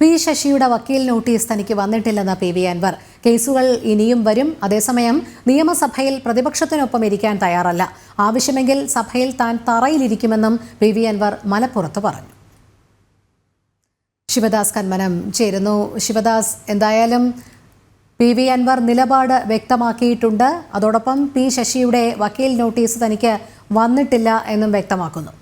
P ശശിയുടെ വക്കീൽ notice തനിക്ക് വന്നിട്ടില്ലെന്ന് പി വി അൻവർ. കേസുകൾ ഇനിയും വരും. അതേസമയം നിയമസഭയിൽ പ്രതിപക്ഷത്തിനൊപ്പം ഇരിക്കാൻ തയ്യാറല്ല. ആവശ്യമെങ്കിൽ സഭയിൽ താൻ തറയിലിരിക്കുമെന്നും പി വി അൻവർ മലപ്പുറത്ത് പറഞ്ഞു. ശിവദാസ് കന്മനം ചേരുന്നു. ശിവദാസ് എന്തായാലും പി വി അൻവർ നിലപാട് വ്യക്തമാക്കിയിട്ടുണ്ട്. അതോടൊപ്പം പി ശശിയുടെ വക്കീൽ നോട്ടീസ് തനിക്ക് വന്നിട്ടില്ല എന്നും വ്യക്തമാക്കുന്നു.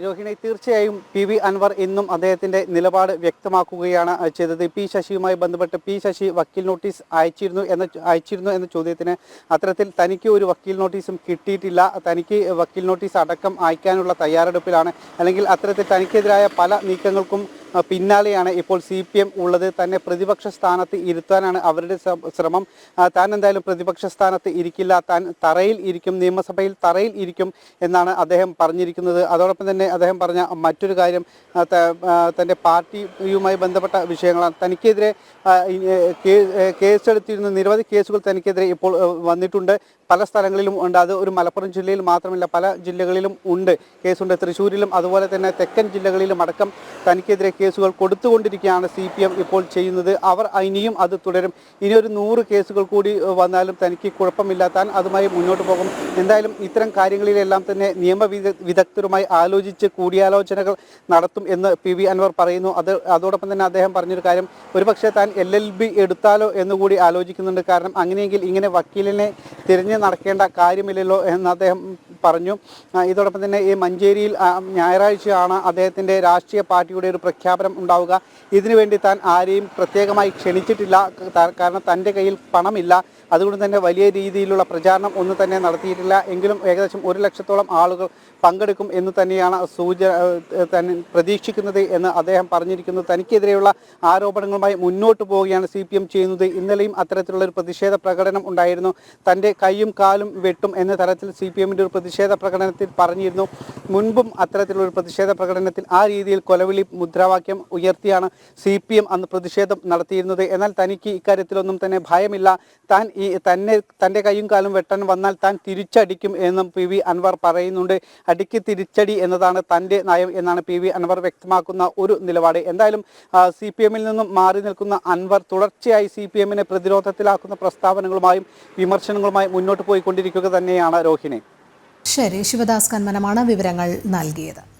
രോഹിണി തീർച്ചയായും പി വി അൻവർ ഇന്നും അദ്ദേഹത്തിന്റെ നിലപാട് വ്യക്തമാക്കുകയാണ് ചെയ്തത്. പി ശശിയുമായി ബന്ധപ്പെട്ട് പി ശശി വക്കീൽ നോട്ടീസ് അയച്ചിരുന്നു എന്ന അയച്ചിരുന്നു എന്ന ചോദ്യത്തിന് അത്തരത്തിൽ തനിക്ക് ഒരു വക്കീൽ നോട്ടീസും കിട്ടിയിട്ടില്ല. തനിക്ക് വക്കീൽ നോട്ടീസ് അടക്കം അയക്കാനുള്ള തയ്യാറെടുപ്പിലാണ്. അല്ലെങ്കിൽ അത്തരത്തിൽ തനിക്കെതിരായ പല നീക്കങ്ങൾക്കും പിന്നാലെയാണ് ഇപ്പോൾ സി പി എം ഉള്ളത്. തന്നെ പ്രതിപക്ഷ സ്ഥാനത്ത് ഇരുത്താനാണ് അവരുടെ ശ്രമം. താൻ എന്തായാലും പ്രതിപക്ഷ സ്ഥാനത്ത് ഇരിക്കില്ല. താൻ തറയിൽ ഇരിക്കും. നിയമസഭയിൽ തറയിൽ ഇരിക്കും എന്നാണ് അദ്ദേഹം പറഞ്ഞിരിക്കുന്നത്. അതോടൊപ്പം തന്നെ അദ്ദേഹം പറഞ്ഞ മറ്റൊരു കാര്യം തന്റെ പാർട്ടിയുമായി ബന്ധപ്പെട്ട വിഷയങ്ങളാണ്. തനിക്കെതിരെ കേസെടുത്തിരുന്ന നിരവധി കേസുകൾ തനിക്കെതിരെ ഇപ്പോൾ വന്നിട്ടുണ്ട്. പല സ്ഥലങ്ങളിലും ഉണ്ട്. അത് ഒരു മലപ്പുറം ജില്ലയിൽ മാത്രമല്ല പല ജില്ലകളിലും ഉണ്ട് കേസുണ്ട്. തൃശ്ശൂരിലും അതുപോലെ തന്നെ തെക്കൻ ജില്ലകളിലും അടക്കം തനിക്കെതിരെ കേസുകൾ കൊടുത്തുകൊണ്ടിരിക്കുകയാണ് സി പി എം ഇപ്പോൾ ചെയ്യുന്നത്. അവർ ഇനിയും അത് തുടരും. ഇനി ഒരു നൂറ് കേസുകൾ കൂടി വന്നാലും തനിക്ക് കുഴപ്പമില്ല താൻ അതുമായി മുന്നോട്ട് പോകും. എന്തായാലും ഇത്തരം കാര്യങ്ങളിലെല്ലാം തന്നെ നിയമ വിദഗ്ധരുമായി ആലോചിച്ച് കൂടിയാലോചനകൾ നടത്തും എന്ന് പി വി അൻവർ പറയുന്നു. അത് അതോടൊപ്പം തന്നെ അദ്ദേഹം പറഞ്ഞൊരു കാര്യം ഒരുപക്ഷെ താൻ എൽ എൽ ബി എടുത്താലോ എന്നുകൂടി ആലോചിക്കുന്നുണ്ട്. കാരണം അങ്ങനെയെങ്കിൽ ഇങ്ങനെ വക്കീലിനെ തിരഞ്ഞു നടക്കേണ്ട കാര്യമില്ലല്ലോ എന്ന് അദ്ദേഹം പറഞ്ഞു. ഇതോടൊപ്പം തന്നെ ഈ മഞ്ചേരിയിൽ ഞായറാഴ്ചയാണ് അദ്ദേഹത്തിന്റെ രാഷ്ട്രീയ പാർട്ടിയുടെ ഒരു പ്രഖ്യാപനം ഉണ്ടാവുക. ഇതിനുവേണ്ടി താൻ ആരെയും പ്രത്യേകമായി ക്ഷണിച്ചിട്ടില്ല. കാരണം തന്റെ കയ്യിൽ പണമില്ല. അതുകൊണ്ട് തന്നെ വലിയ രീതിയിലുള്ള പ്രചാരണം ഒന്നും തന്നെ നടത്തിയിട്ടില്ല. എങ്കിലും ഏകദേശം ഒരു ലക്ഷത്തോളം ആളുകൾ പങ്കെടുക്കും എന്ന് തന്നെയാണ് സൂചന പ്രതീക്ഷിക്കുന്നത് എന്ന് അദ്ദേഹം പറഞ്ഞിരിക്കുന്നു. തനിക്കെതിരെയുള്ള ആരോപണങ്ങളുമായി മുന്നോട്ട് പോവുകയാണ് സി പി എം ചെയ്യുന്നത്. ഇന്നലെയും അത്തരത്തിലുള്ള ഒരു പ്രതിഷേധ പ്രകടനം ഉണ്ടായിരുന്നു. തന്റെ കൈയും കാലും വെട്ടും എന്ന തരത്തിൽ സി പി എമ്മിന്റെ ഒരു പ്രതിഷേധ പ്രകടനത്തിൽ പറഞ്ഞിരുന്നു. മുൻപും അത്തരത്തിലുള്ള പ്രതിഷേധ പ്രകടനത്തിൽ ആ രീതിയിൽ കൊലവിളി മുദ്രാവാക്യം ഉയർത്തിയാണ് സി പി എം അന്ന് പ്രതിഷേധം നടത്തിയിരുന്നത്. എന്നാൽ തനിക്ക് ഇക്കാര്യത്തിലൊന്നും തന്നെ ഭയമില്ല. താൻ ഈ തന്നെ തന്റെ കൈയും കാലും വെട്ടാൻ വന്നാൽ താൻ തിരിച്ചടിക്കും എന്നും പി വി അൻവർ പറയുന്നുണ്ട്. അടിക്ക് തിരിച്ചടി എന്നതാണ് തന്റെ നയം എന്നാണ് പി വി അൻവർ വ്യക്തമാക്കുന്ന ഒരു നിലപാട്. എന്തായാലും സി പി എമ്മിൽ നിന്നും മാറി നിൽക്കുന്ന അൻവർ തുടർച്ചയായി സി പി എമ്മിനെ പ്രതിരോധത്തിലാക്കുന്ന പ്രസ്താവനകളുമായും വിമർശനങ്ങളുമായും മുന്നോട്ട് പോയിക്കൊണ്ടിരിക്കുക തന്നെയാണ് രോഹിണി. ശരി ശിവദാസ് കന്മനമാണ് വിവരങ്ങൾ നൽകിയത്.